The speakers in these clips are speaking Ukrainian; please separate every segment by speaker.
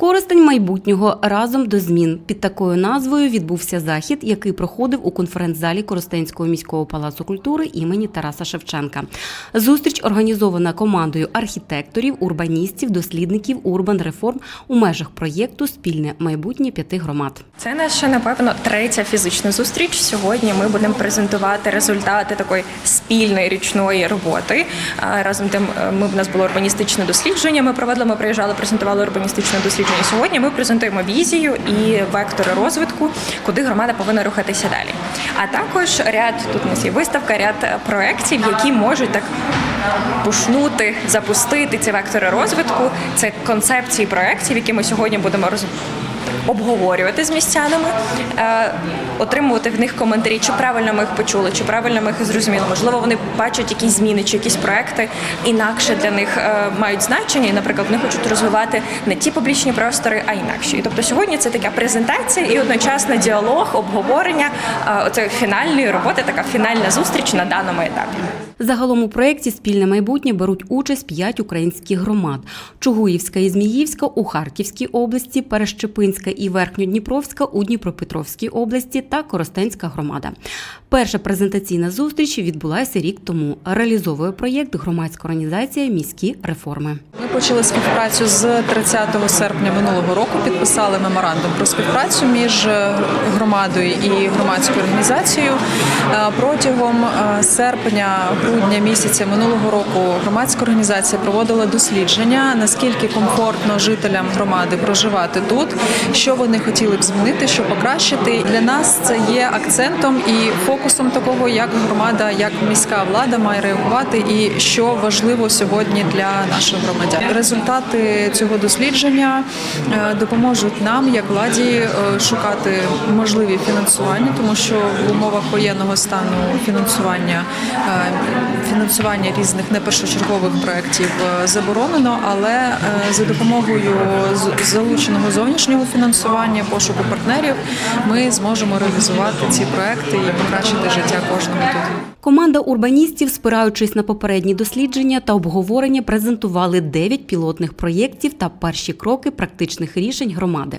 Speaker 1: Користень майбутнього разом до змін. Під такою назвою відбувся захід, який проходив у конференц-залі Коростенського міського палацу культури імені Тараса Шевченка. Зустріч організована командою архітекторів, урбаністів, дослідників урбан реформ у межах проєкту Спільне майбутнє п'яти громад.
Speaker 2: Це наша, напевно, третя фізична зустріч. Сьогодні ми будемо презентувати результати такої спільної річної роботи. Разом тим е, ми в нас було урбаністичне дослідження. Ми проводили, ми приїжджали, презентували урбаністичне дослідження. І сьогодні ми презентуємо візію і вектори розвитку, куди громада повинна рухатися далі. А також ряд тут у нас є виставка, ряд проєктів, які можуть так пушнути, запустити ці вектори розвитку. Це концепції проєктів, які ми сьогодні будемо роз обговорювати з містянами, е, отримувати в них коментарі, чи правильно ми їх почули, чи правильно ми їх зрозуміли. Можливо, вони бачать якісь зміни чи якісь проекти інакше для них е, мають значення, і, наприклад, вони хочуть розвивати не ті публічні простори, а інакші. І тобто сьогодні це така презентація і одночасно діалог, обговорення е, оцеї фінальної роботи, така фінальна зустріч на даному етапі.
Speaker 1: Загалом у проєкті Спільне майбутнє беруть участь п'ять українських громад: Чугуївська і Зміївська у Харківській області, Перещепинська і Верхньодніпровська у Дніпропетровській області та Коростенська громада. Перша презентаційна зустріч відбулася рік тому. Реалізовує проєкт громадська організація Міські реформи.
Speaker 3: Почали співпрацю з 30 серпня минулого року. Підписали меморандум про співпрацю між е, громадою і громадською організацією. Е, Протягом е, серпня-грудня місяця минулого року громадська організація проводила дослідження, наскільки комфортно жителям громади проживати тут, що вони хотіли б змінити, що покращити. Для нас це є акцентом і фокусом такого, як громада, як міська влада має реагувати, і що важливо сьогодні для наших громадян. Результати цього дослідження е, допоможуть нам, як владі, е, шукати можливі фінансування, тому що в умовах воєнного стану фінансування е, фінансування різних непершочергових проєктів заборонено, але за допомогою залученого зовнішнього фінансування, пошуку партнерів, ми зможемо реалізувати ці проекти і покращити життя кожного тут.
Speaker 1: Команда урбаністів, спираючись на попередні дослідження та обговорення, презентували 9 пілотних проєктів та перші кроки практичних рішень громади.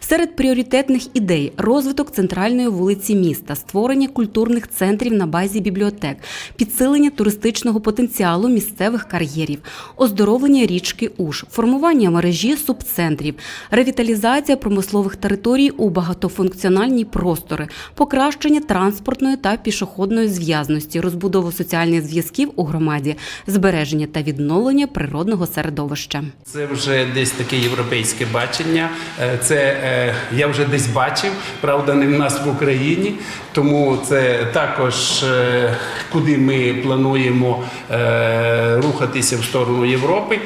Speaker 1: Серед пріоритетних ідей розвиток центральної вулиці міста, створення культурних центрів на базі бібліотек, підсилення туристичного потенціалу місцевих кар'єрів, оздоровлення річки Уж, формування мережі субцентрів, ревіталізація промислових територій у багатофункціональні простори, покращення транспортної та пішохідної зв'язності, розбудову соціальних зв'язків у громаді, збереження та відновлення природного середовища.
Speaker 4: Це вже десь таке європейське бачення. Е, Це е, я вже десь бачив, правда, не в нас в Україні. Тому це також е, куди ми плануємо рухатися в сторону Європи.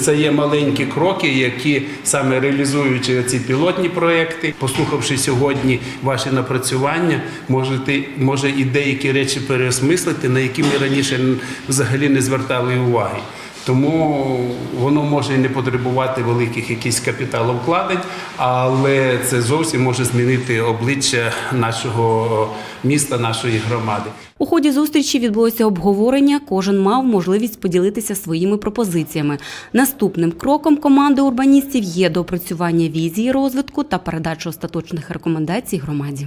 Speaker 4: Це є маленькі кроки, які саме реалізуючи ці пілотні проекти, послухавши сьогодні ваші напрацювання, можете може і деякі речі переосмислити, на які ми раніше взагалі не звертали уваги. Тому воно може не потребувати великих якихось капіталовкладень, але це зовсім може змінити обличчя нашого міста, нашої громади.
Speaker 1: У ході зустрічі відбулося обговорення. Кожен мав можливість поділитися своїми пропозиціями. Наступним кроком команди урбаністів є доопрацювання візії розвитку та передача остаточних рекомендацій громаді.